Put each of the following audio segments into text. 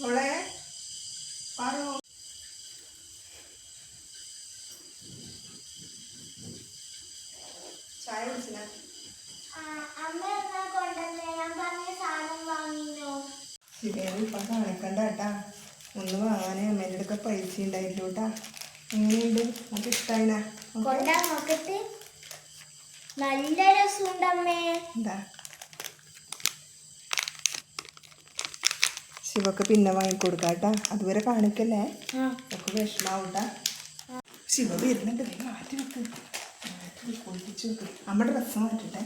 മോളെ പാറു. ചായ കുടിച്ചില്ല? അമ്മ ശരിയാണ് ഇപ്പം കാണിക്കണ്ട കേട്ടാ. ഒന്ന് വാങ്ങാനേ അമ്മേന്റെ അടുക്ക പൈസ ഉണ്ടായില്ലോ കേട്ടാ. എങ്ങനെയുണ്ട്? നമുക്ക് ഇഷ്ടമായിനാ കൊണ്ടാ നോക്കട്ടെ. നല്ല രസമുണ്ടമ്മേ എന്താ? ശിവക്ക് പിന്നെ വാങ്ങിക്കൊടുക്കാം കേട്ടാ അതുവരെ കാണിക്കല്ലേ? ഒക്കെ വിഷമാവണ്ട. ശിവ വരുന്നുണ്ട്. വേഗം മാറ്റി വെക്ക്. മാറ്റി വെക്ക്, വെക്ക്. നമ്മുടെ ഡ്രസ്സ് മാറ്റട്ടെ.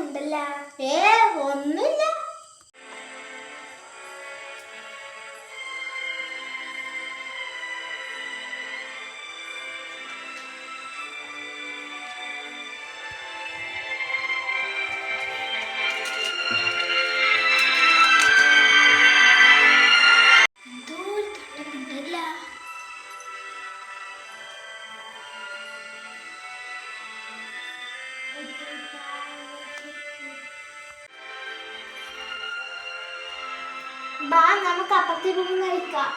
ഉണ്ടല്ലോ ഏ? ബാ നമുക്ക് അപ്പുറത്തെ റൂമിൽ കളിക്കാം.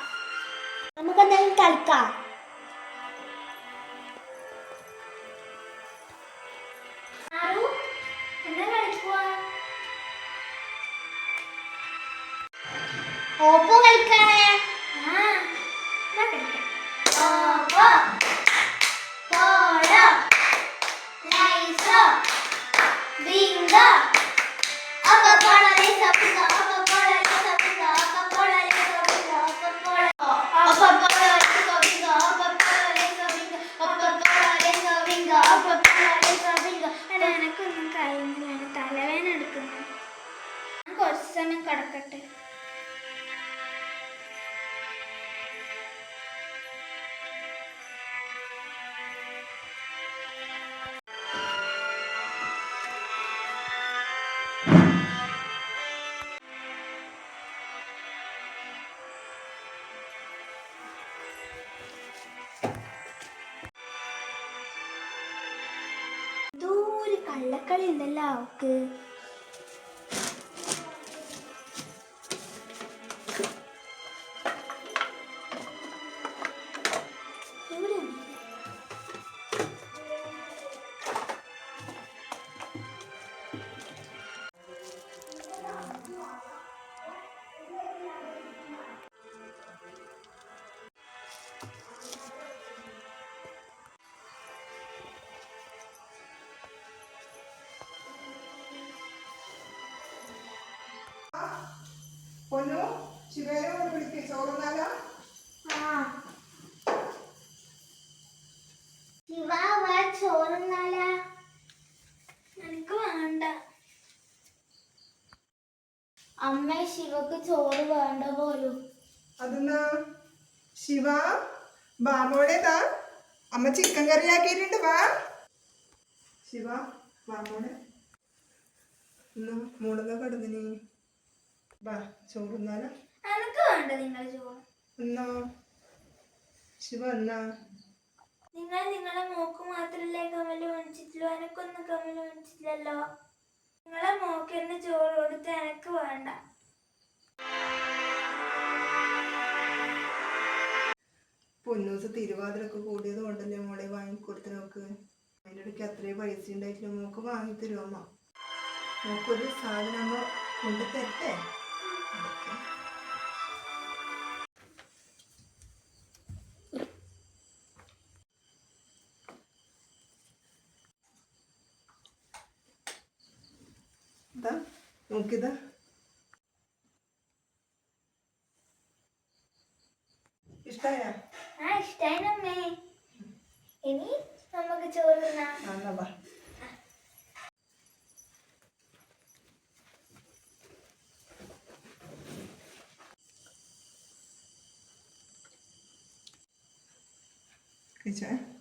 നമുക്ക് എന്തെങ്കിലും കളിക്കാം? ഓപ്പോ കളിക്കാണേ കിടക്കട്ടെ. എന്തോ ഒരു കള്ളക്കളി ഉണ്ടല്ലോ അവക്ക്. പൊന്നു ശിവേനെ ചോറുന്നാലോ ആ. ശിവ, വാ, ചോറുണ്ണാലോ? എനിക്ക് വേണ്ട. അമ്മ ശിവക്ക് ചോറ് വേണ്ട പോലും. അതെന്നാ ശിവ ബാമോടേതാ അമ്മ ചിക്കൻ കറി ആക്കിയിട്ടുണ്ട് വാ. ശിവ ബാമോടെ എന്നാ മോളെന്നാ കടന്നിനി വാ ചോറുന്നാലോ എനിക്ക് വേണ്ട നിങ്ങൾ ചോറ്. എന്നാ ശിവ എന്നാ നിങ്ങൾ നിങ്ങളെ മോക്ക് മാത്രല്ലേ കമൽ മേടിച്ചിട്ടുള്ളൂ എനക്കൊന്നും കമൽ മേടിച്ചില്ലല്ലോ നിങ്ങളെ മോക്ക് എന്നെ ചോറ് കൊടുത്ത് എനക്ക് വേണ്ട. പൊന്നൂസ് തിരുവാതിരൊക്കെ കൂടിയത് കൊണ്ടല്ലേ മോളെ വാങ്ങിക്കൊടുത്ത് നോക്ക് അതിന്റെ ഇടയ്ക്ക് അത്രയും പൈസ ഉണ്ടായിട്ടില്ല? മോക്ക് വാങ്ങി തരുമോ അമ്മ? മോക്കൊരു സാധനം അമ്മ കൊണ്ടു തരട്ടെ. ഇതാ നോക്കിതാ. ഇഷ്ടായ? ആ ഇഷ്ടായിനമ്മേ ഇനി നമുക്ക് ചോറ് തിന്നാം. 对。